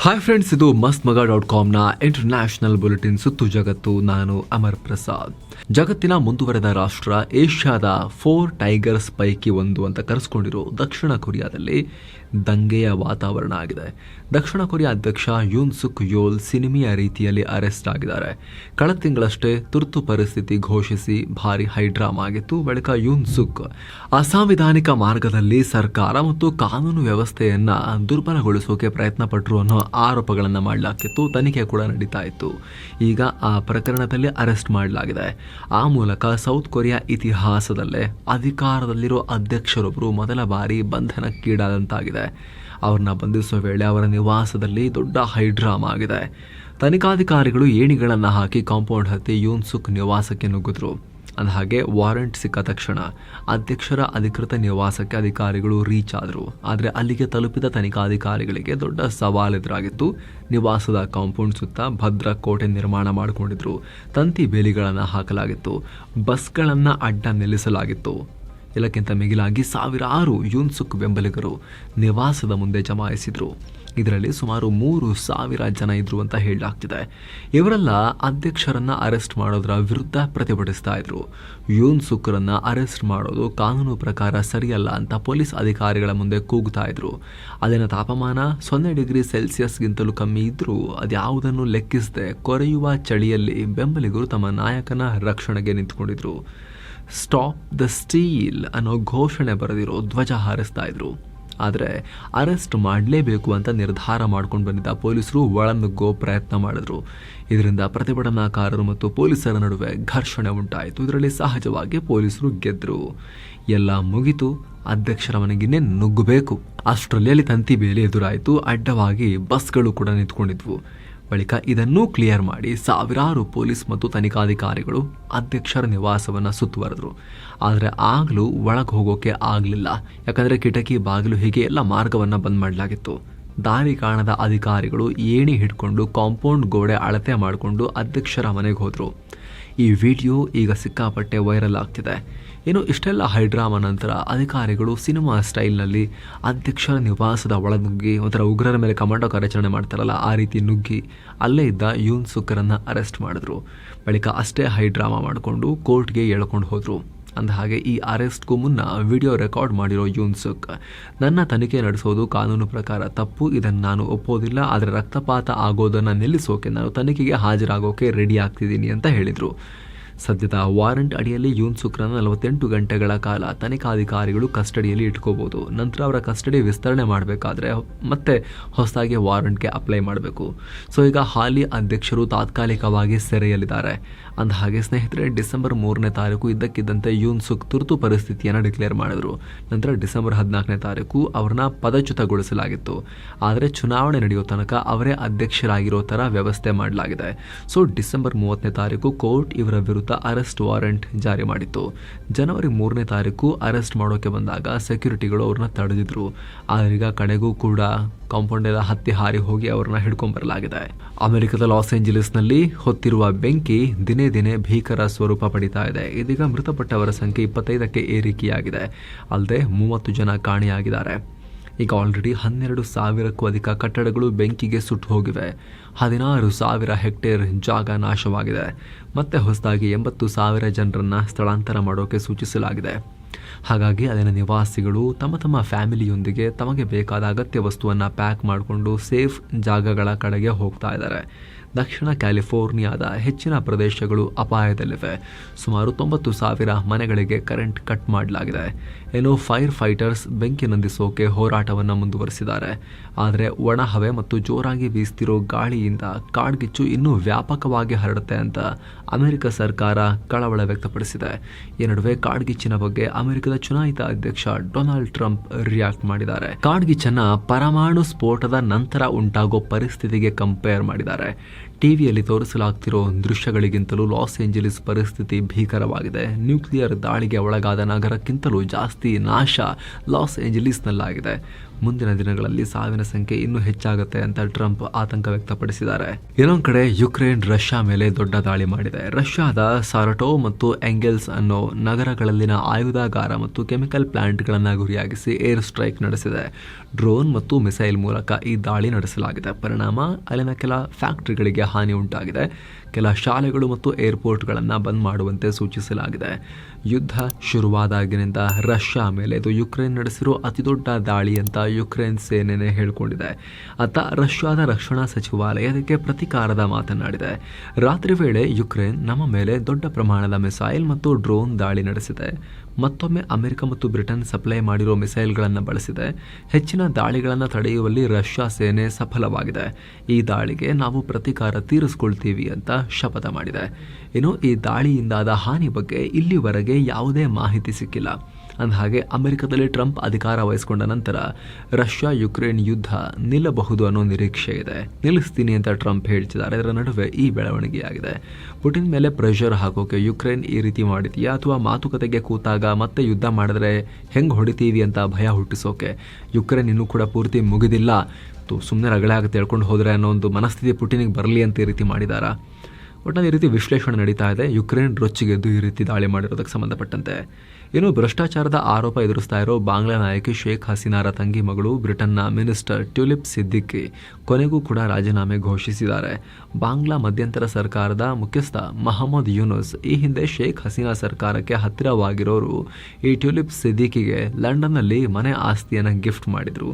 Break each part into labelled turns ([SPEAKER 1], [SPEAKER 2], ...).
[SPEAKER 1] Hi friends ಇದು ಮಸ್ತ್ ಮಗ ಡಾಟ್ ಕಾಮ್ನ ಇಂಟರ್ನ್ಯಾಷನಲ್ ಬುಲೆಟಿನ್ ಸುತ್ತು ಜಗತ್ತು. ನಾನು ಅಮರ್ ಪ್ರಸಾದ್. ಜಗತ್ತಿನ ಮುಂದುವರೆದ ರಾಷ್ಟ್ರ ಏಷ್ಯಾದ ಫೋರ್ ಟೈಗರ್ಸ್ ಪೈಕಿ ಒಂದು ಅಂತ ಕರೆಸ್ಕೊಂಡಿರೋ ದಕ್ಷಿಣ ಕೊರಿಯಾದಲ್ಲಿ ದಂಗೆಯ ವಾತಾವರಣ ಆಗಿದೆ. ದಕ್ಷಿಣ ಕೊರಿಯಾ ಅಧ್ಯಕ್ಷ ಯೂನ್ ಸುಕ್ ಯೋಲ್ ಸಿನಿಮೀಯ ರೀತಿಯಲ್ಲಿ ಅರೆಸ್ಟ್ ಆಗಿದ್ದಾರೆ. ಕಳೆದ ತಿಂಗಳಷ್ಟೇ ತುರ್ತು ಪರಿಸ್ಥಿತಿ ಘೋಷಿಸಿ ಭಾರಿ ಹೈಡ್ರಾಮಾ ಆಗಿತ್ತು. ಬಳಿಕ ಯೂನ್ ಸುಕ್ ಅಸಾಂವಿಧಾನಿಕ ಮಾರ್ಗದಲ್ಲಿ ಸರ್ಕಾರ ಮತ್ತು ಕಾನೂನು ವ್ಯವಸ್ಥೆಯನ್ನ ದುರ್ಬಲಗೊಳಿಸೋಕೆ ಪ್ರಯತ್ನ ಪಟ್ಟರು ಅನ್ನೋ ಆರೋಪಗಳನ್ನು ಮಾಡಲಾಗ್ತಿತ್ತು. ತನಿಖೆ ಕೂಡ ನಡೀತಾ ಇತ್ತು. ಈಗ ಆ ಪ್ರಕರಣದಲ್ಲಿ ಅರೆಸ್ಟ್ ಮಾಡಲಾಗಿದೆ. ಆ ಮೂಲಕ ಸೌತ್ ಕೊರಿಯಾ ಇತಿಹಾಸದಲ್ಲೇ ಅಧಿಕಾರದಲ್ಲಿರೋ ಅಧ್ಯಕ್ಷರೊಬ್ಬರು ಮೊದಲ ಬಾರಿ ಬಂಧನಕ್ಕೀಡಾದಂತಾಗಿದೆ. ಅವ್ರನ್ನ ಬಂಧಿಸುವ ವೇಳೆ ಅವರ ನಿವಾಸದಲ್ಲಿ ದೊಡ್ಡ ಹೈಡ್ರಾಮಾ ಆಗಿದೆ. ತನಿಖಾಧಿಕಾರಿಗಳು ಏಣಿಗಳನ್ನು ಹಾಕಿ ಕಾಂಪೌಂಡ್ ಹತ್ತಿ ಯೂನ್ಸುಕ್ ನಿವಾಸಕ್ಕೆ ನುಗ್ಗಿದ್ರು. ಅಂದಹಾಗೆ ವಾರೆಂಟ್ ಸಿಕ್ಕ ತಕ್ಷಣ ಅಧ್ಯಕ್ಷರ ಅಧಿಕೃತ ನಿವಾಸಕ್ಕೆ ಅಧಿಕಾರಿಗಳು ರೀಚ್ ಆದರು. ಆದರೆ ಅಲ್ಲಿಗೆ ತಲುಪಿದ ತನಿಖಾಧಿಕಾರಿಗಳಿಗೆ ದೊಡ್ಡ ಸವಾಲು ಎದುರಾಗಿತ್ತು. ನಿವಾಸದ ಕಾಂಪೌಂಡ್ ಸುತ್ತ ಭದ್ರ ಕೋಟೆ ನಿರ್ಮಾಣ ಮಾಡಿಕೊಂಡಿದ್ರು. ತಂತಿ ಬೇಲಿಗಳನ್ನು ಹಾಕಲಾಗಿತ್ತು. ಬಸ್ಗಳನ್ನು ಅಡ್ಡ ನಿಲ್ಲಿಸಲಾಗಿತ್ತು. ಎಲ್ಲಕ್ಕಿಂತ ಮಿಗಿಲಾಗಿ ಸಾವಿರಾರು ಯೂನ್ಸುಕ್ ಬೆಂಬಲಿಗರು ನಿವಾಸದ ಮುಂದೆ ಜಮಾಯಿಸಿದ್ರು. ಇದರಲ್ಲಿ ಸುಮಾರು ಮೂರು ಸಾವಿರ ಜನ ಇದ್ರು ಅಂತ ಹೇಳಲಾಗ್ತಿದೆ. ಇವರೆಲ್ಲ ಅಧ್ಯಕ್ಷರನ್ನ ಅರೆಸ್ಟ್ ಮಾಡೋದರ ವಿರುದ್ಧ ಪ್ರತಿಭಟಿಸ್ತಾ ಇದ್ರು. ಯೂನ್ ಸುಕ್ರನ್ನ ಅರೆಸ್ಟ್ ಮಾಡೋದು ಕಾನೂನು ಪ್ರಕಾರ ಸರಿಯಲ್ಲ ಅಂತ ಪೊಲೀಸ್ ಅಧಿಕಾರಿಗಳ ಮುಂದೆ ಕೂಗ್ತಾ ಇದ್ರು. ಅಲ್ಲಿನ ತಾಪಮಾನ ಸೊನ್ನೆ ಡಿಗ್ರಿ ಸೆಲ್ಸಿಯಸ್ಗಿಂತಲೂ ಕಮ್ಮಿ ಇದ್ರೂ ಅದ್ಯಾವುದನ್ನು ಲೆಕ್ಕಿಸದೆ ಕೊರೆಯುವ ಚಳಿಯಲ್ಲಿ ಬೆಂಬಲಿಗರು ತಮ್ಮ ನಾಯಕನ ರಕ್ಷಣೆಗೆ ನಿಂತ್ಕೊಂಡಿದ್ರು. ಸ್ಟಾಪ್ ದ ಸ್ಟೀಲ್ ಅನ್ನೋ ಘೋಷಣೆ ಬರೆದಿರೋ ಧ್ವಜ ಹಾರಿಸ್ತಾ ಇದ್ರು. ಆದರೆ ಅರೆಸ್ಟ್ ಮಾಡಲೇಬೇಕು ಅಂತ ನಿರ್ಧಾರ ಮಾಡ್ಕೊಂಡು ಬಂದಿದ್ದ ಪೊಲೀಸರು ಒಳನುಗ್ಗೋ ಪ್ರಯತ್ನ ಮಾಡಿದ್ರು. ಇದರಿಂದ ಪ್ರತಿಭಟನಾಕಾರರು ಮತ್ತು ಪೊಲೀಸರ ನಡುವೆ ಘರ್ಷಣೆ ಉಂಟಾಯಿತು. ಇದರಲ್ಲಿ ಸಹಜವಾಗಿ ಪೊಲೀಸರು ಗೆದ್ದರು ಎಲ್ಲ ಮುಗಿತು. ಅಧ್ಯಕ್ಷರ ಮನೆಗಿನ್ನೇ ನುಗ್ಗಬೇಕು. ಅಷ್ಟರಲ್ಲಿ ತಂತಿ ಬೇಲಿ ಎದುರಾಯಿತು. ಅಡ್ಡವಾಗಿ ಬಸ್ಗಳು ಕೂಡ ನಿಂತ್ಕೊಂಡಿದ್ವು. ಬಳಿಕ ಇದನ್ನೂ ಕ್ಲಿಯರ್ ಮಾಡಿ ಸಾವಿರಾರು ಪೊಲೀಸ್ ಮತ್ತು ತನಿಖಾಧಿಕಾರಿಗಳು ಅಧ್ಯಕ್ಷರ ನಿವಾಸವನ್ನು ಸುತ್ತುವರೆದ್ರು. ಆದರೆ ಆಗಲೂ ಒಳಗೆ ಹೋಗೋಕೆ ಆಗಲಿಲ್ಲ. ಯಾಕಂದರೆ ಕಿಟಕಿ ಬಾಗಿಲು ಹೀಗೆ ಎಲ್ಲ ಮಾರ್ಗವನ್ನು ಬಂದ್ ಮಾಡಲಾಗಿತ್ತು. ದಾರಿ ಕಾಣದ ಅಧಿಕಾರಿಗಳು ಏಣಿ ಹಿಡ್ಕೊಂಡು ಕಾಂಪೌಂಡ್ ಗೋಡೆ ಅಳತೆ ಮಾಡಿಕೊಂಡು ಅಧ್ಯಕ್ಷರ ಮನೆಗೆ ಹೋದರು. ಈ ವಿಡಿಯೋ ಈಗ ಸಿಕ್ಕಾಪಟ್ಟೆ ವೈರಲ್ ಆಗ್ತಿದೆ. ಇನ್ನು ಇಷ್ಟೆಲ್ಲ ಹೈಡ್ರಾಮ ನಂತರ ಅಧಿಕಾರಿಗಳು ಸಿನಿಮಾ ಸ್ಟೈಲ್ನಲ್ಲಿ ಅಧ್ಯಕ್ಷರ ನಿವಾಸದ ಒಳನುಗ್ಗಿ ಒಂಥರ ಉಗ್ರರ ಮೇಲೆ ಕಮಾಂಡೋ ಕಾರ್ಯಾಚರಣೆ ಮಾಡ್ತಾರಲ್ಲ, ಆ ರೀತಿ ನುಗ್ಗಿ ಅಲ್ಲೇ ಇದ್ದ ಯೂನ್ ಸುಕ್ಕರನ್ನು ಅರೆಸ್ಟ್ ಮಾಡಿದ್ರು. ಬಳಿಕ ಅಷ್ಟೇ ಹೈಡ್ರಾಮಾ ಮಾಡಿಕೊಂಡು ಕೋರ್ಟ್ಗೆ ಎಳ್ಕೊಂಡು ಹೋದರು. ಅಂದಹಾಗೆ ಈ ಅರೆಸ್ಟ್ಗೂ ಮುನ್ನ ವಿಡಿಯೋ ರೆಕಾರ್ಡ್ ಮಾಡಿರೋ ಯೂನ್ಸುಕ್ ನನ್ನ ತನಿಖೆ ನಡೆಸೋದು ಕಾನೂನು ಪ್ರಕಾರ ತಪ್ಪು, ಇದನ್ನು ನಾನು ಒಪ್ಪೋದಿಲ್ಲ, ಆದರೆ ರಕ್ತಪಾತ ಆಗೋದನ್ನು ನಿಲ್ಲಿಸೋಕೆ ನಾನು ತನಿಖೆಗೆ ಹಾಜರಾಗೋಕೆ ರೆಡಿ ಆಗ್ತಿದ್ದೀನಿ, ಅಂತ ಹೇಳಿದರು. ಸದ್ಯದ ವಾರೆಂಟ್ ಅಡಿಯಲ್ಲಿ ಯೂನ್ ಸುಕ್ರನ ನಲವತ್ತೆಂಟು ಗಂಟೆಗಳ ಕಾಲ ತನಿಖಾಧಿಕಾರಿಗಳು ಕಸ್ಟಡಿಯಲ್ಲಿ ಇಟ್ಕೋಬಹುದು. ನಂತರ ಅವರ ಕಸ್ಟಡಿ ವಿಸ್ತರಣೆ ಮಾಡಬೇಕಾದ್ರೆ ಮತ್ತೆ ಹೊಸದಾಗಿ ವಾರಂಟ್ಗೆ ಅಪ್ಲೈ ಮಾಡಬೇಕು. ಸೊ, ಈಗ ಹಾಲಿ ಅಧ್ಯಕ್ಷರು ತಾತ್ಕಾಲಿಕವಾಗಿ ಸೆರೆಯಲ್ಲಿದ್ದಾರೆ. ಅಂದ ಹಾಗೆ ಸ್ನೇಹಿತರೆ, ಡಿಸೆಂಬರ್ ಮೂರನೇ ತಾರೀಕು ಇದ್ದಕ್ಕಿದ್ದಂತೆ ಯೂನ್ ಸುಕ್ ತುರ್ತು ಪರಿಸ್ಥಿತಿಯನ್ನು ಡಿಕ್ಲೇರ್ ಮಾಡಿದರು. ನಂತರ ಡಿಸೆಂಬರ್ ಹದಿನಾಲ್ಕನೇ ತಾರೀಕು ಅವ್ರನ್ನ ಪದಚ್ಯುತಗೊಳಿಸಲಾಗಿತ್ತು. ಆದರೆ ಚುನಾವಣೆ ನಡೆಯೋ ತನಕ ಅವರೇ ಅಧ್ಯಕ್ಷರಾಗಿರೋ ಥರ ವ್ಯವಸ್ಥೆ ಮಾಡಲಾಗಿದೆ. ಸೊ, ಡಿಸೆಂಬರ್ ಮೂವತ್ತನೇ ತಾರೀಕು ಕೋರ್ಟ್ ಇವರ ವಿರುದ್ಧ ಅರೆಸ್ಟ್ ವಾರೆಂಟ್ ಜಾರಿ ಮಾಡಿತ್ತು. ಜನವರಿ ಮೂರನೇ ತಾರೀಕು ಅರೆಸ್ಟ್ ಮಾಡೋಕೆ ಬಂದಾಗ ಸೆಕ್ಯೂರಿಟಿಗಳು ಅವ್ರನ್ನ ತಡೆದಿದ್ರು. ಆದ್ರೀಗ ಕಡೆಗೂ ಕೂಡ ಕಾಂಪೌಂಡ್ ಎಲ್ಲ ಹತ್ತಿ ಹಾರಿ ಹೋಗಿ ಅವ್ರನ್ನ ಹಿಡ್ಕೊಂಡ್ಬರಲಾಗಿದೆ ಅಮೆರಿಕದ ಲಾಸ್ ಏಂಜಲೀಸ್ನಲ್ಲಿ ಹೊತ್ತಿರುವ ಬೆಂಕಿ ದಿನೇ ದಿನೇ ಭೀಕರ ಸ್ವರೂಪ ಪಡಿತಾ ಇದೆ. ಇದೀಗ ಮೃತಪಟ್ಟವರ ಸಂಖ್ಯೆ ಇಪ್ಪತ್ತೈದಕ್ಕೆ ಏರಿಕೆಯಾಗಿದೆ. ಅಲ್ಲದೆ ಮೂವತ್ತು ಜನ ಕಾಣೆಯಾಗಿದ್ದಾರೆ. ಈಗ ಆಲ್ರೆಡಿ ಹನ್ನೆರಡು ಸಾವಿರಕ್ಕೂ ಅಧಿಕ ಕಟ್ಟಡಗಳು ಬೆಂಕಿಗೆ ಸುಟ್ಟು ಹೋಗಿವೆ. ಹದಿನಾರು ಸಾವಿರ ಹೆಕ್ಟೇರ್ ಜಾಗ ನಾಶವಾಗಿದೆ. ಮತ್ತೆ ಹೊಸದಾಗಿ ಎಂಬತ್ತು ಸಾವಿರ ಜನರನ್ನು ಸ್ಥಳಾಂತರ ಮಾಡೋಕೆ ಸೂಚಿಸಲಾಗಿದೆ. ಹಾಗಾಗಿ ಅಲ್ಲಿನ ನಿವಾಸಿಗಳು ತಮ್ಮ ತಮ್ಮ ಫ್ಯಾಮಿಲಿಯೊಂದಿಗೆ ತಮಗೆ ಬೇಕಾದ ಅಗತ್ಯ ವಸ್ತುವನ್ನು ಪ್ಯಾಕ್ ಮಾಡಿಕೊಂಡು ಸೇಫ್ ಜಾಗಗಳ ಕಡೆಗೆ ಹೋಗ್ತಾ ಇದ್ದಾರೆ. ದಕ್ಷಿಣ ಕ್ಯಾಲಿಫೋರ್ನಿಯಾದ ಹೆಚ್ಚಿನ ಪ್ರದೇಶಗಳು ಅಪಾಯದಲ್ಲಿವೆ. ಸುಮಾರು ತೊಂಬತ್ತು ಸಾವಿರ ಮನೆಗಳಿಗೆ ಕರೆಂಟ್ ಕಟ್ ಮಾಡಲಾಗಿದೆ. ಏನೋ ಫೈರ್ ಫೈಟರ್ಸ್ ಬೆಂಕಿ ನಂದಿಸೋಕೆ ಹೋರಾಟವನ್ನು ಮುಂದುವರಿಸಿದ್ದಾರೆ. ಆದರೆ ಒಣ ಹವೆ ಮತ್ತು ಜೋರಾಗಿ ಬೀಸ್ತಿರೋ ಗಾಳಿಯಿಂದ ಕಾಡ್ಗಿಚ್ಚು ಇನ್ನೂ ವ್ಯಾಪಕವಾಗಿ ಹರಡುತ್ತೆ ಅಂತ ಅಮೆರಿಕ ಸರ್ಕಾರ ಕಳವಳ ವ್ಯಕ್ತಪಡಿಸಿದೆ. ಈ ನಡುವೆ ಕಾಡ್ಗಿಚ್ಚಿನ ಬಗ್ಗೆ ಅಮೆರಿಕದ ಚುನಾಯಿತ ಅಧ್ಯಕ್ಷ ಡೊನಾಲ್ಡ್ ಟ್ರಂಪ್ ರಿಯಾಕ್ಟ್ ಮಾಡಿದ್ದಾರೆ. ಕಾಡ್ಗಿಚ್ಚನ್ನು ಪರಮಾಣು ಸ್ಫೋಟದ ನಂತರ ಉಂಟಾಗೋ ಪರಿಸ್ಥಿತಿಗೆ ಕಂಪೇರ್ ಮಾಡಿದ್ದಾರೆ. ಟಿವಿಯಲ್ಲಿ ತೋರಿಸಲಾಗ್ತಿರೋ ದೃಶ್ಯಗಳಿಗಿಂತಲೂ ಲಾಸ್ ಏಂಜಲೀಸ್ ಪರಿಸ್ಥಿತಿ ಭೀಕರವಾಗಿದೆ. ನ್ಯೂಕ್ಲಿಯರ್ ದಾಳಿಗೆ ಒಳಗಾದ ನಗರಕ್ಕಿಂತಲೂ ಜಾಸ್ತಿ ನಾಶ ಲಾಸ್ ಏಂಜಲೀಸ್ನಲ್ಲಾಗಿದೆ. ಮುಂದಿನ ದಿನಗಳಲ್ಲಿ ಸಾವಿನ ಸಂಖ್ಯೆ ಇನ್ನೂ ಹೆಚ್ಚಾಗುತ್ತೆ ಅಂತ ಟ್ರಂಪ್ ಆತಂಕ ವ್ಯಕ್ತಪಡಿಸಿದ್ದಾರೆ. ಇನ್ನೊಂದು ಕಡೆ ಯುಕ್ರೇನ್ ರಷ್ಯಾ ಮೇಲೆ ದೊಡ್ಡ ದಾಳಿ ಮಾಡಿದೆ. ರಷ್ಯಾದ ಸಾರಟೋ ಮತ್ತು ಎಂಗೆಲ್ಸ್ ಅನ್ನೋ ನಗರಗಳಲ್ಲಿನ ಆಯುಧಾಗಾರ ಮತ್ತು ಕೆಮಿಕಲ್ ಪ್ಲಾಂಟ್ಗಳನ್ನು ಗುರಿಯಾಗಿಸಿ ಏರ್ ಸ್ಟ್ರೈಕ್ ನಡೆಸಿದೆ. ಡ್ರೋನ್ ಮತ್ತು ಮಿಸೈಲ್ ಮೂಲಕ ಈ ದಾಳಿ ನಡೆಸಲಾಗಿದೆ. ಪರಿಣಾಮ ಅಲ್ಲಿನ ಕೆಲ ಫ್ಯಾಕ್ಟರಿಗಳಿಗೆ ಹಾನಿ ಉಂಟಾಗಿದೆ ಕೆಲ ಶಾಲೆಗಳು ಮತ್ತು ಏರ್ಪೋರ್ಟ್ಗಳನ್ನು ಬಂದ್ ಮಾಡುವಂತೆ ಸೂಚಿಸಲಾಗಿದೆ. ಯುದ್ಧ ಶುರುವಾದಾಗಿನಿಂದ ರಷ್ಯಾ ಮೇಲೆ ಇದು ಯುಕ್ರೇನ್ ನಡೆಸಿರೋ ಅತಿದೊಡ್ಡ ದಾಳಿ ಅಂತ ಯುಕ್ರೇನ್ ಸೇನೆನೇ ಹೇಳಿಕೊಂಡಿದೆ. ಅತ್ತ ರಷ್ಯಾದ ರಕ್ಷಣಾ ಸಚಿವಾಲಯ ಇದಕ್ಕೆ ಪ್ರತಿಕಾರದ ಮಾತನಾಡಿದೆ. ರಾತ್ರಿ ವೇಳೆ ಯುಕ್ರೇನ್ ನಮ್ಮ ಮೇಲೆ ದೊಡ್ಡ ಪ್ರಮಾಣದ ಮಿಸೈಲ್ ಮತ್ತು ಡ್ರೋನ್ ದಾಳಿ ನಡೆಸಿದೆ. ಮತ್ತೊಮ್ಮೆ ಅಮೆರಿಕ ಮತ್ತು ಬ್ರಿಟನ್ ಸಪ್ಲೈ ಮಾಡಿರೋ ಮಿಸೈಲ್ಗಳನ್ನು ಬಳಸಿದೆ. ಹೆಚ್ಚಿನ ದಾಳಿಗಳನ್ನು ತಡೆಯುವಲ್ಲಿ ರಷ್ಯಾ ಸೇನೆ ಸಫಲವಾಗಿದೆ. ಈ ದಾಳಿಗೆ ನಾವು ಪ್ರತೀಕಾರ ತೀರಿಸಿಕೊಳ್ತೀವಿ ಅಂತ ಶಪಥ ಮಾಡಿದೆ. ಇನ್ನು ಈ ದಾಳಿಯಿಂದಾದ ಹಾನಿ ಬಗ್ಗೆ ಇಲ್ಲಿವರೆಗೆ ಯಾವುದೇ ಮಾಹಿತಿ ಸಿಕ್ಕಿಲ್ಲ. ಅಂದಹಾಗೆ ಅಮೆರಿಕದಲ್ಲಿ ಟ್ರಂಪ್ ಅಧಿಕಾರ ವಹಿಸಿಕೊಂಡ ನಂತರ ರಷ್ಯಾ ಯುಕ್ರೇನ್ ಯುದ್ಧ ನಿಲ್ಲಬಹುದು ಅನ್ನೋ ನಿರೀಕ್ಷೆ ಇದೆ. ನಿಲ್ಲಿಸ್ತೀನಿ ಅಂತ ಟ್ರಂಪ್ ಹೇಳ್ತಿದ್ದಾರೆ. ಅದರ ನಡುವೆ ಈ ಬೆಳವಣಿಗೆಯಾಗಿದೆ. ಪುಟಿನ್ ಮೇಲೆ ಪ್ರೆಷರ್ ಹಾಕೋಕೆ ಯುಕ್ರೇನ್ ಈ ರೀತಿ ಮಾಡಿದೆಯಾ? ಅಥವಾ ಮಾತುಕತೆಗೆ ಕೂತಾಗ ಮತ್ತೆ ಯುದ್ಧ ಮಾಡಿದ್ರೆ ಹೆಂಗೆ ಹೊಡಿತೀವಿ ಅಂತ ಭಯ ಹುಟ್ಟಿಸೋಕೆ ಯುಕ್ರೇನ್ ಇನ್ನೂ ಕೂಡ ಪೂರ್ತಿ ಮುಗಿದಿಲ್ಲ? ಸುಮ್ಮನೆ ರಗಳೆ ಆಗುತ್ತೆ ಹೇಳ್ಕೊಂಡು ಹೋದರೆ ಅನ್ನೋ ಒಂದು ಮನಸ್ಥಿತಿ ಪುಟಿನಿಗೆ ಬರಲಿ ಅಂತ ಈ ರೀತಿ ಮಾಡಿದಾರಾ? ಒಟ್ಟಿನಲ್ಲಿ ಈ ರೀತಿ ವಿಶ್ಲೇಷಣೆ ನಡೀತಾ ಇದೆ. ಯುಕ್ರೇನ್ ರೊಚ್ಚಿಗೆದ್ದು ಈ ರೀತಿ ದಾಳಿ ಮಾಡಿರೋದಕ್ಕೆ ಸಂಬಂಧಪಟ್ಟಂತೆ. ಏನು ಭ್ರಷ್ಟಾಚಾರದ ಆರೋಪ ಎದುರಿಸ್ತಾ ಇರೋ ಬಾಂಗ್ಲಾ ನಾಯಕಿ ಶೇಖ್ ಹಸೀನಾರ ತಂಗಿ ಮಗಳು ಬ್ರಿಟನ್ನ ಮಿನಿಸ್ಟರ್ ಟ್ಯುಲಿಪ್ ಸಿದ್ದಿಕ್ಕಿ ಕೊನೆಗೂ ಕೂಡ ರಾಜೀನಾಮೆ ಘೋಷಿಸಿದ್ದಾರೆ. ಬಾಂಗ್ಲಾ ಮಧ್ಯಂತರ ಸರ್ಕಾರದ ಮುಖ್ಯಸ್ಥ ಮಹಮ್ಮದ್ ಯೂನುಸ್ ಈ ಹಿಂದೆ ಶೇಖ್ ಹಸೀನಾ ಸರ್ಕಾರಕ್ಕೆ ಹತ್ತಿರವಾಗಿರೋರು ಈ ಟ್ಯುಲಿಪ್ ಸಿದ್ದಿಕಿಗೆ ಲಂಡನ್ನಲ್ಲಿ ಮನೆ ಆಸ್ತಿಯನ್ನು ಗಿಫ್ಟ್ ಮಾಡಿದರು.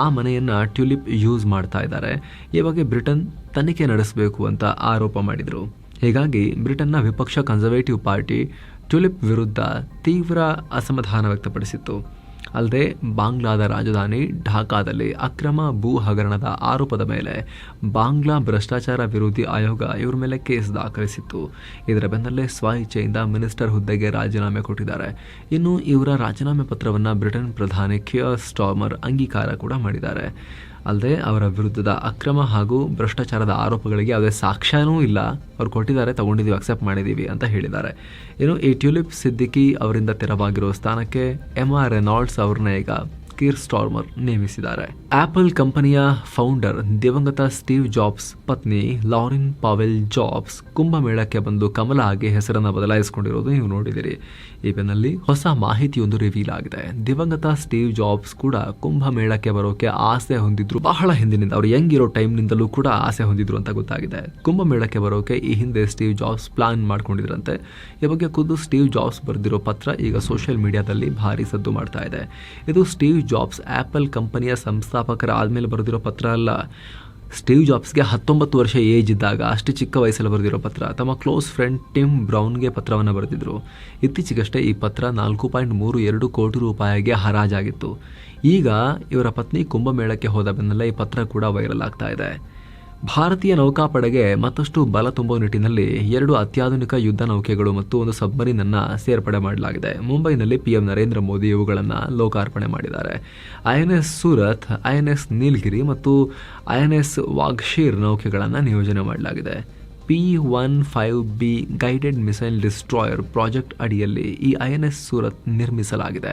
[SPEAKER 1] ಆ ಮನೆಯನ್ನು ಟ್ಯುಲಿಪ್ ಯೂಸ್ ಮಾಡ್ತಾ ಇದ್ದಾರೆ. ಈ ಬಗ್ಗೆ ಬ್ರಿಟನ್ ತನಿಖೆ ನಡೆಸಬೇಕು ಅಂತ ಆರೋಪ ಮಾಡಿದರು. ಹೀಗಾಗಿ ಬ್ರಿಟನ್ನ ವಿಪಕ್ಷ ಕನ್ಸರ್ವೇಟಿವ್ ಪಾರ್ಟಿ ಟುಲಿಪ್ ವಿರುದ್ಧ ತೀವ್ರ ಅಸಮಾಧಾನ ವ್ಯಕ್ತಪಡಿಸಿತ್ತು. ಅಲ್ಲದೆ ಬಾಂಗ್ಲಾದ ರಾಜಧಾನಿ ಢಾಕಾದಲ್ಲಿ ಅಕ್ರಮ ಭೂ ಹಗರಣದ ಆರೋಪದ ಮೇಲೆ ಬಾಂಗ್ಲಾ ಭ್ರಷ್ಟಾಚಾರ ವಿರೋಧಿ ಆಯೋಗ ಇವರ ಮೇಲೆ ಕೇಸ್ ದಾಖಲಿಸಿತ್ತು. ಇದರ ಬೆನ್ನಲ್ಲೇ ಸ್ವ ಇಚ್ಛೆಯಿಂದ ಮಿನಿಸ್ಟರ್ ಹುದ್ದೆಗೆ ರಾಜೀನಾಮೆ ಕೊಟ್ಟಿದ್ದಾರೆ. ಇನ್ನು ಇವರ ರಾಜೀನಾಮೆ ಪತ್ರವನ್ನು ಬ್ರಿಟನ್ ಪ್ರಧಾನಿ ಕಿಯರ್ ಸ್ಟಾರ್ಮರ್ ಅಂಗೀಕಾರ ಕೂಡ ಮಾಡಿದ್ದಾರೆ. ಅಲ್ಲದೆ ಅವರ ವಿರುದ್ಧದ ಅಕ್ರಮ ಹಾಗೂ ಭ್ರಷ್ಟಾಚಾರದ ಆರೋಪಗಳಿಗೆ ಯಾವುದೇ ಸಾಕ್ಷ್ಯನೂ ಇಲ್ಲ. ಅವ್ರು ಕೊಟ್ಟಿದ್ದಾರೆ, ತಗೊಂಡಿದ್ದೀವಿ ಅಕ್ಸೆಪ್ಟ್ ಮಾಡಿದ್ದೀವಿ ಅಂತ ಹೇಳಿದ್ದಾರೆ. ಇನ್ನು ಈ ಟ್ಯೂಲಿಪ್ ಸಿದ್ದಿಕಿ ಅವರಿಂದ ತೆರವಾಗಿರೋ ಸ್ಥಾನಕ್ಕೆ ಎಂ ಆರ್ ರೆನಾಲ್ಡ್ಸ್ ಅವ್ರನ್ನ ಈಗ ಕೀರ್ ಸ್ಟಾರ್ಮರ್ ನೇಮಿಸಿದ್ದಾರೆ. ಆಪಲ್ ಕಂಪನಿಯ ಫೌಂಡರ್ ದಿವಂಗತ ಸ್ಟೀವ್ ಜಾಬ್ಸ್ ಪತ್ನಿ ಲಾರಿನ್ ಪಾವೆಲ್ ಜಾಬ್ಸ್ ಕುಂಭಮೇಳಕ್ಕೆ ಬಂದು ಕಮಲ ಆಗಿ ಹೆಸರನ್ನು ಬದಲಾಯಿಸಿಕೊಂಡಿರೋದು ನೀವು ನೋಡಿದಿರಿ ಈ ಬೆನ್ನಲ್ಲಿ ಹೊಸ ಮಾಹಿತಿಯೊಂದು ರಿವೀಲ್ ಆಗಿದೆ. ದಿವಂಗತ ಸ್ಟೀವ್ ಜಾಬ್ಸ್ ಕೂಡ ಕುಂಭಮೇಳಕ್ಕೆ ಬರೋಕೆ ಆಸೆ ಹೊಂದಿದ್ರು. ಬಹಳ ಹಿಂದಿನಿಂದ ಅವ್ರು ಹೆಂಗಿರೋ ಟೈಮ್ನಿಂದಲೂ ಕೂಡ ಆಸೆ ಹೊಂದಿದ್ರು ಅಂತ ಗೊತ್ತಾಗಿದೆ. ಕುಂಭಮೇಳಕ್ಕೆ ಬರೋಕೆ ಈ ಹಿಂದೆ ಸ್ಟೀವ್ ಜಾಬ್ಸ್ ಪ್ಲಾನ್ ಮಾಡ್ಕೊಂಡಿದ್ರಂತೆ. ಈ ಬಗ್ಗೆ ಖುದ್ದು ಸ್ಟೀವ್ ಜಾಬ್ಸ್ ಬರೆದಿರೋ ಪತ್ರ ಈಗ ಸೋಷಿಯಲ್ ಮೀಡಿಯಾದಲ್ಲಿ ಭಾರಿ ಸದ್ದು ಮಾಡ್ತಾ ಇದೆ. ಇದು ಸ್ಟೀವ್ ಜಾಬ್ಸ್ ಆ್ಯಪಲ್ ಕಂಪನಿಯ ಸಂಸ್ಥಾಪಕರ ಆದಮೇಲೆ ಬರೆದಿರೋ ಪತ್ರ ಅಲ್ಲ ಸ್ಟೀವ್ ಜಾಬ್ಸ್ಗೆ ಹತ್ತೊಂಬತ್ತು ವರ್ಷ ಏಜ್ ಇದ್ದಾಗ ಅಷ್ಟು ಚಿಕ್ಕ ವಯಸ್ಸಲ್ಲಿ ಬರೆದಿರೋ ಪತ್ರ. ತಮ್ಮ ಕ್ಲೋಸ್ ಫ್ರೆಂಡ್ ಟಿಮ್ ಬ್ರೌನ್ಗೆ ಪತ್ರವನ್ನು ಬರೆದಿದ್ದರು ಇತ್ತೀಚೆಗಷ್ಟೇ ಈ ಪತ್ರ ನಾಲ್ಕು ಪಾಯಿಂಟ್ ಮೂರು ಎರಡು ಕೋಟಿ ರೂಪಾಯಿಗೆ ಹರಾಜಾಗಿತ್ತು. ಈಗ ಇವರ ಪತ್ನಿ ಕುಂಭಮೇಳಕ್ಕೆ ಹೋದ ಬೆನ್ನಲ್ಲೇ ಈ ಪತ್ರ ಕೂಡ ವೈರಲ್ ಆಗ್ತಾ ಇದೆ. ಭಾರತೀಯ ನೌಕಾಪಡೆಗೆ ಮತ್ತಷ್ಟು ಬಲ ತುಂಬುವ ನಿಟ್ಟಿನಲ್ಲಿ ಎರಡು ಅತ್ಯಾಧುನಿಕ ಯುದ್ಧ ನೌಕೆಗಳು ಮತ್ತು ಒಂದು ಸಬ್ಮರೀನ್ ಅನ್ನ ಸೇರ್ಪಡೆ ಮಾಡಲಾಗಿದೆ. ಮುಂಬೈನಲ್ಲಿ ಪಿಎಂ ನರೇಂದ್ರ ಮೋದಿ ಇವುಗಳನ್ನು ಲೋಕಾರ್ಪಣೆ ಮಾಡಿದ್ದಾರೆ. ಐಎನ್ಎಸ್ ಸೂರತ್, ಐಎನ್ಎಸ್ ನೀಲಗಿರಿ ಮತ್ತು ಐಎನ್ಎಸ್ ವಾಗ್ಶೀರ್ ನೌಕೆಗಳನ್ನು ನಿಯೋಜನೆ ಮಾಡಲಾಗಿದೆ. P one five B guided missile destroyer project ಅಡಿಯಲ್ಲಿ ಈ ಐ ಎನ್ ಎಸ್ ಸೂರತ್ ನಿರ್ಮಿಸಲಾಗಿದೆ.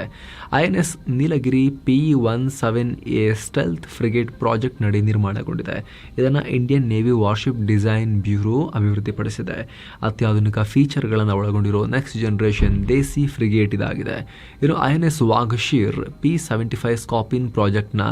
[SPEAKER 1] I N S Nilgiri P one seven A stealth frigate project ನಡಿ ನಿರ್ಮಾಣಗೊಂಡಿದೆ. ಇದನ್ನು Indian navy warship design bureau ಅಭಿವೃದ್ಧಿಪಡಿಸಿದೆ. ಅತ್ಯಾಧುನಿಕ ಫೀಚರ್ಗಳನ್ನು ಒಳಗೊಂಡಿರೋ ನೆಕ್ಸ್ಟ್ ಜನರೇಷನ್ ದೇಸಿ ಫ್ರಿಗೇಟ್ ಇದಾಗಿದೆ. ಇನ್ನು I N S Vagsheer P seventy five Scorpene ಪ್ರಾಜೆಕ್ಟ್ನ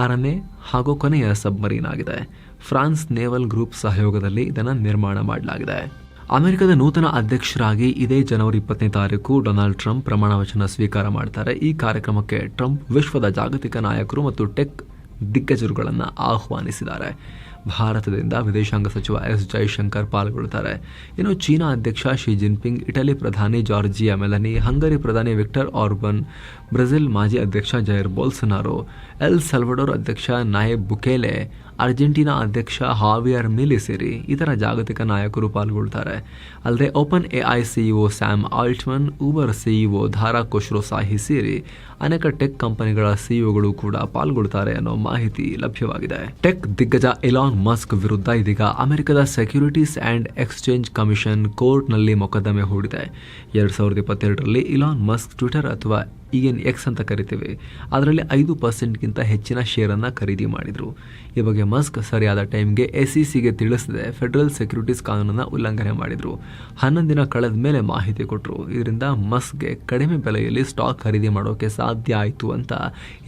[SPEAKER 1] ಆರನೇ ಹಾಗೂ ಕೊನೆಯ ಸಬ್ಮರೀನ್ ಆಗಿದೆ. ಫ್ರಾನ್ಸ್ ನೇವಲ್ ಗ್ರೂಪ್ ಸಹಯೋಗದಲ್ಲಿ ಇದನ್ನು ನಿರ್ಮಾಣ ಮಾಡಲಾಗಿದೆ. ಅಮೆರಿಕದ ನೂತನ ಅಧ್ಯಕ್ಷರಾಗಿ ಇದೇ ಜನವರಿ ಇಪ್ಪತ್ತನೇ ತಾರೀಕು ಡೊನಾಲ್ಡ್ ಟ್ರಂಪ್ ಪ್ರಮಾಣ ವಚನ ಸ್ವೀಕಾರ ಮಾಡ್ತಾರೆ. ಈ ಕಾರ್ಯಕ್ರಮಕ್ಕೆ ಟ್ರಂಪ್ ವಿಶ್ವದ ಜಾಗತಿಕ ನಾಯಕರು ಮತ್ತು ಟೆಕ್ ದಿಗ್ಗಜರುಗಳನ್ನು ಆಹ್ವಾನಿಸಿದ್ದಾರೆ. ಭಾರತದಿಂದ ವಿದೇಶಾಂಗ ಸಚಿವ ಎಸ್ ಜೈಶಂಕರ್ ಪಾಲ್ಗೊಳ್ಳುತ್ತಾರೆ. ಇನ್ನು ಚೀನಾ ಅಧ್ಯಕ್ಷ ಶಿ ಜಿನ್ಪಿಂಗ್, ಇಟಲಿ ಪ್ರಧಾನಿ ಜಾರ್ಜಿಯಾ ಮೆಲನಿ, ಹಂಗರಿ ಪ್ರಧಾನಿ ವಿಕ್ಟರ್ ಆರ್ಬನ್, ಬ್ರೆಜಿಲ್ ಮಾಜಿ ಅಧ್ಯಕ್ಷ ಜೈರ್ ಬೋಲ್ಸನಾರೋ, ಎಲ್ ಸಲ್ವಡೋರ್ ಅಧ್ಯಕ್ಷ ನಾಯಬ್ ಬುಕೇಲೆ ಅರ್ಜೆಂಟೀನಾ ಅಧ್ಯಕ್ಷ ಹಾವಿಯರ್ ಮಿಲಿ ಸೇರಿ ಇತರ ಜಾಗತಿಕ ನಾಯಕರು ಪಾಲ್ಗೊಳ್ತಾರೆ. ಅಲ್ಲದೆ Open AI CEO Sam Altman Uber CEO Dara Khosrowshahi ಸೇರಿ ಅನೇಕ ಟೆಕ್ ಕಂಪನಿಗಳ ಸಿಇಒಗಳು ಕೂಡ ಪಾಲ್ಗೊಳ್ತಾರೆ ಅನ್ನೋ ಮಾಹಿತಿ ಲಭ್ಯವಾಗಿದೆ. ಟೆಕ್ ದಿಗ್ಗಜ ಎಲಾನ್ ಮಸ್ಕ್ ವಿರುದ್ಧ ಇದೀಗ ಅಮೆರಿಕದ ಸೆಕ್ಯೂರಿಟೀಸ್ ಅಂಡ್ ಎಕ್ಸ್ಚೇಂಜ್ ಕಮಿಷನ್ ಕೋರ್ಟ್ನಲ್ಲಿ ಮೊಕದ್ದಮೆ ಹೂಡಿದೆ. ಎರಡ್ ಸಾವಿರದ ಇಪ್ಪತ್ತೆರಡರಲ್ಲಿ ಇಲಾನ್ ಮಸ್ಕ್ ಟ್ವಿಟರ್ ಅಥವಾ ಈಗೇನು ಎಕ್ಸ್ ಅಂತ ಕರಿತೀವಿ. ಅದರಲ್ಲಿ ಐದು ಪರ್ಸೆಂಟ್ಗಿಂತ ಹೆಚ್ಚಿನ ಶೇರನ್ನು ಖರೀದಿ ಮಾಡಿದರು. ಈ ಬಗ್ಗೆ ಮಸ್ಕ್ ಸರಿಯಾದ ಟೈಮ್ಗೆ ಎಸ್ ಸಿ ಸಿಗೆ ತಿಳಿಸದೆ ಫೆಡರಲ್ ಸೆಕ್ಯೂರಿಟೀಸ್ ಕಾನೂನನ್ನು ಉಲ್ಲಂಘನೆ ಮಾಡಿದರು. ಹನ್ನೊಂದು ದಿನ ಕಳೆದ ಮೇಲೆ ಮಾಹಿತಿ ಕೊಟ್ಟರು ಇದರಿಂದ ಮಸ್ಕ್ಗೆ ಕಡಿಮೆ ಬೆಲೆಯಲ್ಲಿ ಸ್ಟಾಕ್ ಖರೀದಿ ಮಾಡೋಕೆ ಸಾಧ್ಯ ಆಯಿತು ಅಂತ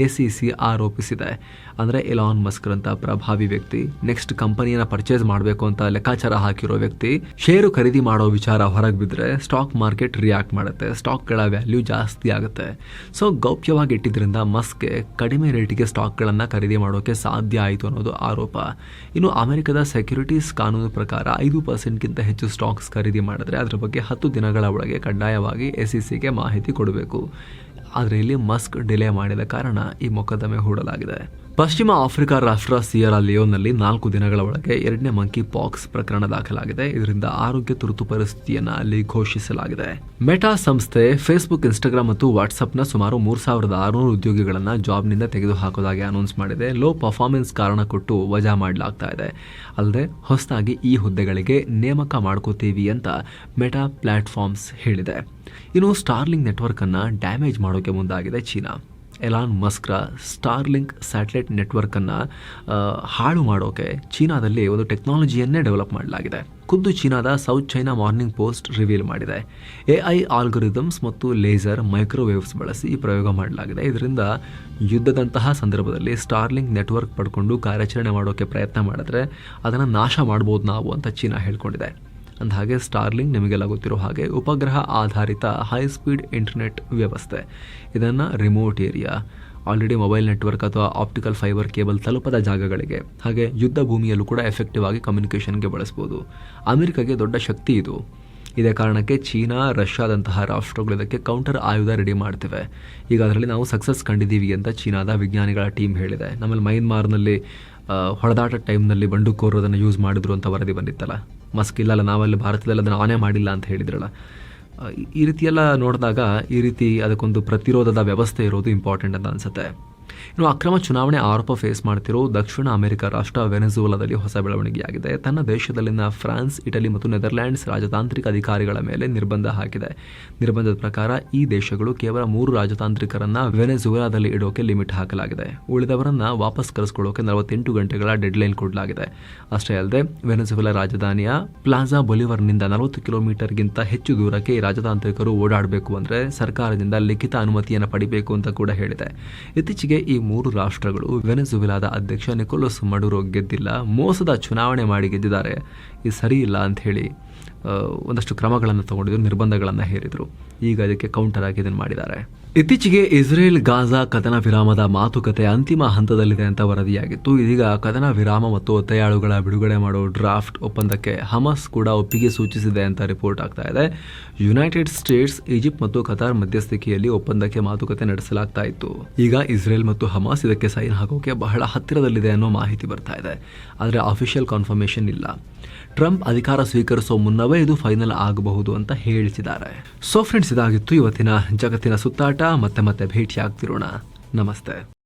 [SPEAKER 1] ಎಸ್ ಸಿ ಸಿ ಆರೋಪಿಸಿದೆ. ಅಂದರೆ ಎಲಾನ್ ಮಸ್ಕ್ರಂತ ಪ್ರಭಾವಿ ವ್ಯಕ್ತಿ ನೆಕ್ಸ್ಟ್ ಕಂಪನಿಯನ್ನು ಪರ್ಚೇಸ್ ಮಾಡಬೇಕು ಅಂತ ಲೆಕ್ಕಾಚಾರ ಹಾಕಿರೋ ವ್ಯಕ್ತಿ ಷೇರು ಖರೀದಿ ಮಾಡೋ ವಿಚಾರ ಹೊರಗೆ ಬಿದ್ದರೆ ಸ್ಟಾಕ್ ಮಾರ್ಕೆಟ್ ರಿಯಾಕ್ಟ್ ಮಾಡುತ್ತೆ ಸ್ಟಾಕ್ಗಳ ವ್ಯಾಲ್ಯೂ ಜಾಸ್ತಿ ಆಗುತ್ತೆ. ಸೊ ಗೌಪ್ಯವಾಗಿ ಇಟ್ಟಿದ್ದರಿಂದ ಮಸ್ಕ್ಗೆ ಕಡಿಮೆ ರೇಟಿಗೆ ಸ್ಟಾಕ್ಗಳನ್ನು ಖರೀದಿ ಮಾಡೋಕೆ ಸಾಧ್ಯ ಆಯಿತು ಅನ್ನೋದು ಆರೋಪ. ಇನ್ನು ಅಮೆರಿಕದ ಸೆಕ್ಯೂರಿಟೀಸ್ ಕಾನೂನು ಪ್ರಕಾರ ಐದು ಪರ್ಸೆಂಟ್ಗಿಂತ ಹೆಚ್ಚು ಸ್ಟಾಕ್ಸ್ ಖರೀದಿ ಮಾಡಿದ್ರೆ ಅದರ ಬಗ್ಗೆ ಹತ್ತು ದಿನಗಳ ಒಳಗೆ ಕಡ್ಡಾಯವಾಗಿ ಎಸ್ ಮಾಹಿತಿ ಕೊಡಬೇಕು. ಆದರೆ ಇಲ್ಲಿ ಮಸ್ಕ್ ಡಿಲೇ ಮಾಡಿದ ಕಾರಣ ಈ ಮೊಕದ್ದಮೆ ಹೂಡಲಾಗಿದೆ. ಪಶ್ಚಿಮ ಆಫ್ರಿಕಾ ರಾಷ್ಟ್ರ ಸಿಯರಾ ಲಿಯೋನಲ್ಲಿ ನಾಲ್ಕು ದಿನಗಳ ಒಳಗೆ ಎರಡನೇ ಮಂಕಿ ಪಾಕ್ಸ್ ಪ್ರಕರಣ ದಾಖಲಾಗಿದೆ. ಇದರಿಂದ ಆರೋಗ್ಯ ತುರ್ತು ಪರಿಸ್ಥಿತಿಯನ್ನು ಅಲ್ಲಿ ಘೋಷಿಸಲಾಗಿದೆ. ಮೆಟಾ ಸಂಸ್ಥೆ ಫೇಸ್ಬುಕ್, ಇನ್ಸ್ಟಾಗ್ರಾಮ್ ಮತ್ತು ವಾಟ್ಸ್ಆಪ್ನ ಸುಮಾರು ಮೂರು ಸಾವಿರದ ಆರುನೂರು ಉದ್ಯೋಗಿಗಳನ್ನು ಜಾಬ್ನಿಂದ ತೆಗೆದುಹಾಕೋದಾಗಿ ಅನೌನ್ಸ್ ಮಾಡಿದೆ. ಲೋ ಪರ್ಫಾರ್ಮೆನ್ಸ್ ಕಾರಣ ಕೊಟ್ಟು ವಜಾ ಮಾಡಲಾಗ್ತಾ ಇದೆ. ಅಲ್ಲದೆ, ಹೊಸದಾಗಿ ಈ ಹುದ್ದೆಗಳಿಗೆ ನೇಮಕ ಮಾಡ್ಕೋತೀವಿ ಅಂತ ಮೆಟಾ ಪ್ಲಾಟ್ಫಾರ್ಮ್ಸ್ ಹೇಳಿದೆ. ಇನ್ನು ಸ್ಟಾರ್ಲಿಂಗ್ ನೆಟ್ವರ್ಕ್ ಅನ್ನ ಡ್ಯಾಮೇಜ್ ಮಾಡೋಕೆ ಮುಂದಾಗಿದೆ ಚೀನಾ. ಎಲಾನ್ ಮಸ್ಕ್ರ ಸ್ಟಾರ್ಲಿಂಕ್ ಸ್ಯಾಟಲೈಟ್ ನೆಟ್ವರ್ಕನ್ನು ಹಾಳು ಮಾಡೋಕೆ ಚೀನಾದಲ್ಲಿ ಒಂದು ಟೆಕ್ನಾಲಜಿಯನ್ನೇ ಡೆವಲಪ್ ಮಾಡಲಾಗಿದೆ. ಖುದ್ದು ಚೀನಾದ South China Morning Post reveal ಮಾಡಿದೆ. ಎ ಐ ಆಲ್ಗೊರಿದಮ್ಸ್ ಮತ್ತು ಲೇಸರ್ ಮೈಕ್ರೋವೇವ್ಸ್ ಬಳಸಿ ಈ ಪ್ರಯೋಗ ಮಾಡಲಾಗಿದೆ. ಇದರಿಂದ ಯುದ್ಧದಂತಹ ಸಂದರ್ಭದಲ್ಲಿ ಸ್ಟಾರ್ಲಿಂಕ್ ನೆಟ್ವರ್ಕ್ ಪಡ್ಕೊಂಡು ಕಾರ್ಯಾಚರಣೆ ಮಾಡೋಕ್ಕೆ ಪ್ರಯತ್ನ ಮಾಡಿದ್ರೆ ಅದನ್ನು ನಾಶ ಮಾಡ್ಬೋದು ನಾವು ಅಂತ ಚೀನಾ ಹೇಳ್ಕೊಂಡಿದೆ. ಅಂದಹಾಗೆ ಸ್ಟಾರ್ಲಿಂಗ್ ನಿಮಗೆಲ್ಲ ಗೊತ್ತಿರೋ ಹಾಗೆ ಉಪಗ್ರಹ ಆಧಾರಿತ ಹೈ ಸ್ಪೀಡ್ ಇಂಟರ್ನೆಟ್ ವ್ಯವಸ್ಥೆ. ಇದನ್ನು remote area already mobile network ಅಥವಾ ಆಪ್ಟಿಕಲ್ ಫೈಬರ್ ಕೇಬಲ್ ತಲುಪದ ಜಾಗಗಳಿಗೆ, ಹಾಗೆ ಯುದ್ಧ ಭೂಮಿಯಲ್ಲೂ ಕೂಡ ಎಫೆಕ್ಟಿವ್ ಆಗಿ ಕಮ್ಯುನಿಕೇಷನ್ಗೆ ಬಳಸ್ಬೋದು. ಅಮೆರಿಕಾಗೆ ದೊಡ್ಡ ಶಕ್ತಿ ಇದು. ಇದೇ ಕಾರಣಕ್ಕೆ ಚೀನಾ, ರಷ್ಯಾದಂತಹ ರಾಷ್ಟ್ರಗಳು ಇದಕ್ಕೆ ಕೌಂಟರ್ ಆಯುಧ ರೆಡಿ ಮಾಡ್ತಿವೆ. ಈಗ ಅದರಲ್ಲಿ ನಾವು ಸಕ್ಸಸ್ ಕಂಡಿದ್ದೀವಿ ಅಂತ ಚೀನಾದ ವಿಜ್ಞಾನಿಗಳ ಟೀಮ್ ಹೇಳಿದೆ. ನಮ್ಮಲ್ಲಿ ಮೈನ್ಮಾರ್ನಲ್ಲಿ ಹೊಡೆದಾಟ ಟೈಮ್ನಲ್ಲಿ ಬಂಡುಕೋರು ಅದನ್ನು ಯೂಸ್ ಮಾಡಿದ್ರು ಅಂತ ವರದಿ ಬಂದಿತ್ತಲ್ಲ? ಮಸ್ಕ್ ಇಲ್ಲಲ್ಲ ನಾವಲ್ಲಿ ಭಾರತದಲ್ಲಿ ಅದನ್ನು ಆನೆ ಮಾಡಿಲ್ಲ ಅಂತ ಹೇಳಿದ್ರಲ್ಲ. ಈ ರೀತಿಯೆಲ್ಲ ನೋಡಿದಾಗ ಈ ರೀತಿ ಅದಕ್ಕೊಂದು ಪ್ರತಿರೋಧದ ವ್ಯವಸ್ಥೆ ಇರೋದು ಇಂಪಾರ್ಟೆಂಟ್ ಅಂತ ಅನಿಸುತ್ತೆ. ಇನ್ನು ಅಕ್ರಮ ಚುನಾವಣೆ ಆರೋಪ ಫೇಸ್ ಮಾಡ್ತಿರೋ ದಕ್ಷಿಣ ಅಮೆರಿಕ ರಾಷ್ಟ್ರ ವೆನೆಜುವಲಾದಲ್ಲಿ ಹೊಸ ಬೆಳವಣಿಗೆಯಾಗಿದೆ. ತನ್ನ ದೇಶದಲ್ಲಿನ ಫ್ರಾನ್ಸ್, ಇಟಲಿ ಮತ್ತು ನೆದರ್ಲ್ಯಾಂಡ್ಸ್ ರಾಜತಾಂತ್ರಿಕ ಅಧಿಕಾರಿಗಳ ಮೇಲೆ ನಿರ್ಬಂಧ ಹಾಕಿದೆ. ನಿರ್ಬಂಧದ ಪ್ರಕಾರ ಈ ದೇಶಗಳು ಕೇವಲ ಮೂರು ರಾಜತಾಂತ್ರಿಕರನ್ನ ವೆನೆಜುವೆಲಾದಲ್ಲಿ ಇಡೋಕೆ ಲಿಮಿಟ್ ಹಾಕಲಾಗಿದೆ. ಉಳಿದವರನ್ನ ವಾಪಸ್ ಕರೆಸ್ಕೊಳ್ಳೋಕೆ ನಲವತ್ತೆಂಟು ಗಂಟೆಗಳ ಡೆಡ್ಲೈನ್ ಕೊಡಲಾಗಿದೆ. ಅಷ್ಟೇ ಅಲ್ಲದೆ, ವೆನೆಜುವೆಲಾ ರಾಜಧಾನಿಯ ಪ್ಲಾಜಾ ಬೊಲಿವರ್ನಿಂದ ನಲವತ್ತು ಕಿಲೋಮೀಟರ್ಗಿಂತ ಹೆಚ್ಚು ದೂರಕ್ಕೆ ಈ ರಾಜತಾಂತ್ರಿಕರು ಓಡಾಡಬೇಕು ಅಂದರೆ ಸರ್ಕಾರದಿಂದ ಲಿಖಿತ ಅನುಮತಿಯನ್ನು ಪಡಿಬೇಕು ಅಂತ ಕೂಡ ಹೇಳಿದೆ. ಇತ್ತೀಚೆಗೆ ಈ ಮೂರು ರಾಷ್ಟ್ರಗಳು ವೆನೆಜುವೆಲಾದ ಅಧ್ಯಕ್ಷ ನಿಕೋಲಸ್ ಮಡುರೋ ಗೆದ್ದಿಲ್ಲ, ಮೋಸದ ಚುನಾವಣೆ ಮಾಡಿ ಗೆದ್ದಿದ್ದಾರೆ. ಇದು ಸರಿ ಇಲ್ಲ ಅಂತ ಹೇಳಿ ಒಂದಷ್ಟು ಕ್ರಮಗಳನ್ನು ತಗೊಂಡಿದ್ರು, ನಿರ್ಬಂಧಗಳನ್ನು ಹೇರಿದರು. ಈಗ ಅದಕ್ಕೆ ಕೌಂಟರ್ ಆಗಿ ಇದನ್ನು ಮಾಡಿದ್ದಾರೆ. ಇತ್ತೀಚೆಗೆ ಇಸ್ರೇಲ್ ಗಾಜಾ ಕದನ ವಿರಾಮದ ಮಾತುಕತೆ ಅಂತಿಮ ಹಂತದಲ್ಲಿದೆ ಅಂತ ವರದಿಯಾಗಿತ್ತು. ಇದೀಗ ಕದನ ವಿರಾಮ ಮತ್ತು ಒತ್ತೆಯಾಳುಗಳ ಬಿಡುಗಡೆ ಮಾಡೋ ಡ್ರಾಫ್ಟ್ ಒಪ್ಪಂದಕ್ಕೆ ಹಮಸ್ ಕೂಡ ಒಪ್ಪಿಗೆ ಸೂಚಿಸಿದೆ ಅಂತ ರಿಪೋರ್ಟ್ ಆಗ್ತಾ ಇದೆ. ಯುನೈಟೆಡ್ ಸ್ಟೇಟ್ಸ್, ಈಜಿಪ್ಟ್ ಮತ್ತು ಕತಾರ್ ಮಧ್ಯಸ್ಥಿಕೆಯಲ್ಲಿ ಒಪ್ಪಂದಕ್ಕೆ ಮಾತುಕತೆ ನಡೆಸಲಾಗ್ತಾ ಇತ್ತು. ಈಗ ಇಸ್ರೇಲ್ ಮತ್ತು ಹಮಾಸ್ ಇದಕ್ಕೆ ಸೈನ್ ಹಾಕೋಕೆ ಬಹಳ ಹತ್ತಿರದಲ್ಲಿದೆ ಅನ್ನೋ ಮಾಹಿತಿ ಬರ್ತಾ ಇದೆ. ಆದರೆ ಅಫಿಷಿಯಲ್ ಕನ್ಫರ್ಮೇಷನ್ ಇಲ್ಲ. ಟ್ರಂಪ್ ಅಧಿಕಾರ ಸ್ವೀಕರಿಸೋ ಮುನ್ನವೇ ಇದು ಫೈನಲ್ ಆಗಬಹುದು ಅಂತ ಹೇಳಿಸಿದ್ದಾರೆ. ಸೊ ಫ್ರೆಂಡ್ಸ್, ಇದಾಗಿತ್ತು ಇವತ್ತಿನ ಜಗತ್ತಿನ ಸುತ್ತಾಟ. ಮತ್ತೆ ಮತ್ತೆ ಭೇಟಿ ಆಗ್ತಿರೋಣ ನಮಸ್ತೆ.